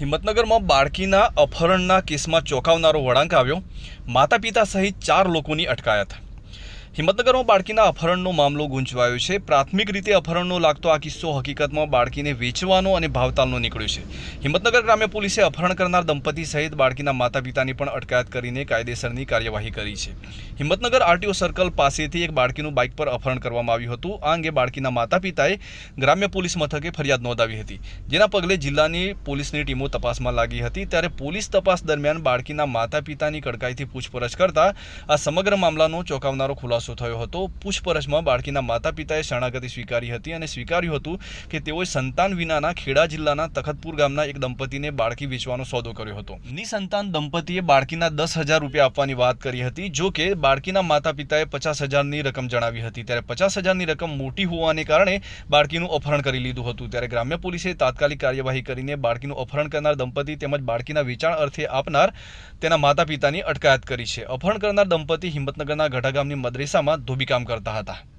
હિંમતનગરમાં બાળકીના અપહરણના કેસમાં ચોંકાવનારો વળાંક આવ્યો. માતા પિતા સહિત ચાર લોકોની અટકાયત. હિંમતનગરમાં બાળકીના અપહરણનો મામલો ગુંચવાયો છે. પ્રાથમિક રીતે અપહરણનો લાગતો આ કિસ્સો હકીકતમાં બાળકીને વેચવાનો અને ભાવતાલનો નીકળ્યો છે. હિંમતનગર ગ્રામ્ય પોલીસે અપહરણ કરનાર દંપતી સહિત બાળકીના માતા પિતાની પણ અટકાયત કરીને કાયદેસરની કાર્યવાહી કરી છે. હિંમતનગર આરટીઓ સર્કલ પાસેથી એક બાળકીનું બાઇક પર અપહરણ કરવામાં આવ્યું હતું. આ અંગે બાળકીના માતા પિતાએ ગ્રામ્ય પોલીસ મથકે ફરિયાદ નોંધાવી હતી. જેના પગલે જિલ્લાની પોલીસની ટીમો તપાસમાં લાગી હતી. ત્યારે પોલીસ તપાસ દરમિયાન બાળકીના માતા પિતાની કડકાઈથી પૂછપરછ કરતા આ સમગ્ર મામલાનો ચોંકાવનારો ખુલાસો થયો હતો. પૂછપરછમાં બાળકીના માતા પિતાએ શરણાગતિ સ્વીકારી હતી અને સ્વીકાર્યું હતું કે તેઓએ સંતાન વિનાના ખેડા જિલ્લાના તખતપુર ગામના એક દંપતીને બાળકી વેચવાનો સોદો કર્યો હતો. નિસંતાન દંપતીએ બાળકીના દસ હજાર રૂપિયા આપવાની વાત કરી હતી, જો કે બાળકીના માતા પિતાએ પચાસ હજારની રકમ જણાવી હતી. ત્યારે પચાસ હજારની રકમ મોટી હોવાને કારણે બાળકીનું અપહરણ કરી લીધું હતું. ત્યારે ગ્રામ્ય પોલીસે તાત્કાલિક કાર્યવાહી કરીને બાળકીનું અપહરણ કરનાર દંપતી તેમજ બાળકીના વેચાણ અર્થે આપનાર તેના માતા પિતાની અટકાયત કરી છે. અપહરણ કરનાર દંપતી હિંમતનગરના ગઢા ગામની મદ્રેસામાં ધોબીકામ કરતા હતા.